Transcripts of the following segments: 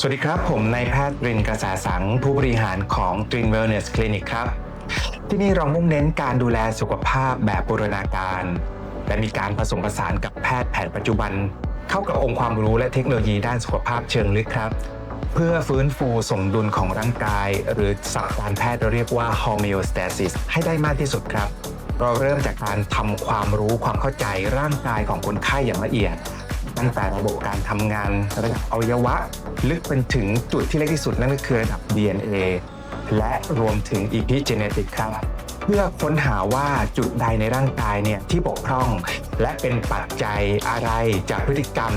สวัสดีครับ ผมนายแพทย์รินกระแสสัง ผู้บริหารของ Dream Wellness Clinic ครับ ที่นี่เรามุ่งเน้นการดูแลสุขภาพแบบบูรณาการ และมีการผสมผสานกับแพทย์แผนปัจจุบัน เข้ากับองค์ความรู้และเทคโนโลยีด้านสุขภาพเชิงลึกครับ เพื่อฟื้นฟูสมดุลของร่างกาย หรือศัพท์การแพทย์เราเรียกว่า homeostasis ให้ได้มากที่สุดครับ เราเริ่มจากการทำความรู้ความเข้าใจร่างกายของคนไข้อย่างละเอียด ตั้งแต่ระบบการทำงานระดับอวัยวะ ลึกเป็นถึงจุดที่เล็กที่สุดนั่นก็คือระดับ DNA และรวมถึง epigenetic ครับเพื่อค้นหาว่าจุดใดในร่างกายเนี่ยที่บกพร่อง และเป็นปัจจัยอะไรจากพฤติกรรม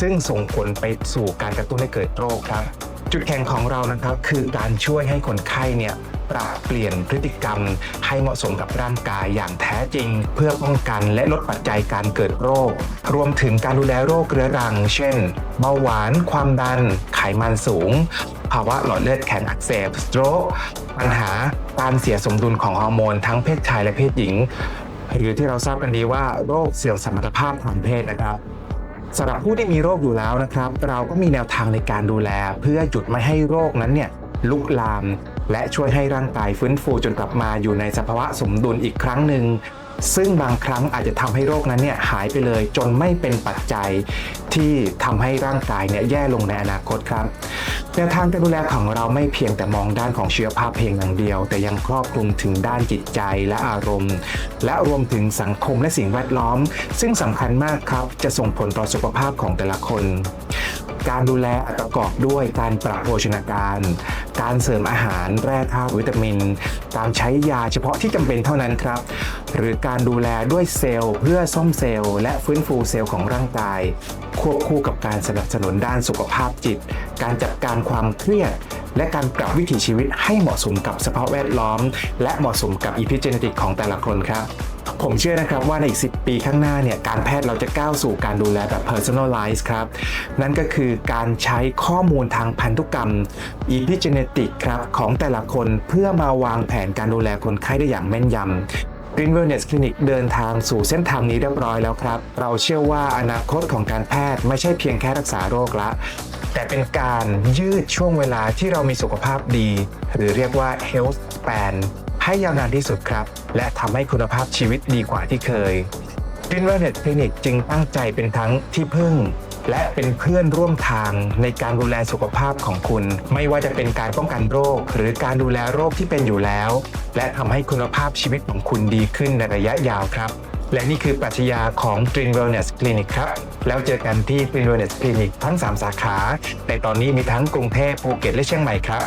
ซึ่งส่งผลไปสู่การกระตุ้นให้เกิดโรคครับ จุดแข็งของเรานะครับคือการช่วยให้คนไข้เนี่ยปรับเปลี่ยนพฤติกรรม ให้เหมาะสมกับร่างกายอย่างแท้จริง เพื่อป้องกันและลดปัจจัยการเกิดโรค รวมถึงการดูแลโรคเรื้อรัง เช่นเบาหวาน ความดัน ไขมันสูง ภาวะหลอดเลือดแข็งอักเสบสโตรกปัญหาการเสียสมดุลของฮอร์โมนทั้งเพศชายและเพศหญิงหรือที่เราทราบกันดีว่าโรคเสื่อมสมรรถภาพทางเพศนะครับ สำหรับผู้ที่มีโรคอยู่แล้วนะครับ เราก็มีแนวทางในการดูแล เพื่อหยุดไม่ให้โรคนั้นเนี่ยลุกลาม และช่วยให้ร่างกายฟื้นฟูจนกลับมาอยู่ในสภาวะสมดุลอีกครั้งหนึ่งซึ่งบางครั้งอาจจะทำให้โรคนั้นเนี่ยหายไปเลยจนไม่เป็นปัจจัยที่ทำให้ร่างกายเนี่ยแย่ลงในอนาคตครับ แนวทางการดูแลของเราไม่เพียงแต่มองด้านของชีวภาพเพียงอย่างเดียว แต่ยังครอบคลุมถึงด้านจิตใจและอารมณ์ และรวมถึงสังคมและสิ่งแวดล้อม ซึ่งสำคัญมากครับ จะส่งผลต่อสุขภาพของแต่ละคน การดูแลอาจประกอบด้วยการปรับโภชนาการ การเสริมอาหารแร่ธาตุวิตามิน การใช้ยาเฉพาะที่จำเป็นเท่านั้นครับ หรือการดูแลด้วยเซลล์เพื่อซ่อมเซลล์และฟื้นฟูเซลล์ของร่างกาย ควบคู่กับการสนับสนุนด้านสุขภาพจิต การจัดการความเครียด และการปรับวิถีชีวิตให้เหมาะสมกับสภาพแวดล้อม และเหมาะสมกับอีพิเจเนติกของแต่ละคนครับผมเชื่อนะครับว่าในอีก 10 ปีข้างหน้าเนี่ยการแพทย์เราจะก้าวสู่การดูแลแบบ personalize ครับ นั่นก็คือการใช้ข้อมูลทางพันธุกรรม epigenetic ครับ ของแต่ละคนเพื่อมาวางแผนการดูแลคนไข้ได้อย่างแม่นยำ Green Wellness Clinic เดินทางสู่เส้นทางนี้เรียบร้อยแล้วครับ เราเชื่อว่าอนาคตของการแพทย์ไม่ใช่เพียงแค่รักษาโรคละ แต่เป็นการยืดช่วงเวลาที่เรามีสุขภาพดี หรือเรียกว่า health span ให้ยาวนานที่สุดครับ และทำให้คุณภาพชีวิตดีกว่าที่เคย Green Wellness Clinic จึงตั้งใจเป็นทั้งที่พึ่ง และเป็นเพื่อนร่วมทางในการดูแลสุขภาพของคุณ ไม่ว่าจะเป็นการป้องกันโรค หรือการดูแลโรคที่เป็นอยู่แล้ว และทำให้คุณภาพชีวิตของคุณดีขึ้นในระยะยาวครับ และนี่คือปรัชญาของ Green Wellness Clinic ครับ แล้วเจอกันที่ Green Wellness Clinic ทั้ง 3 สาขา ในตอนนี้มีทั้งกรุงเทพภูเก็ตและเชียงใหม่ครับ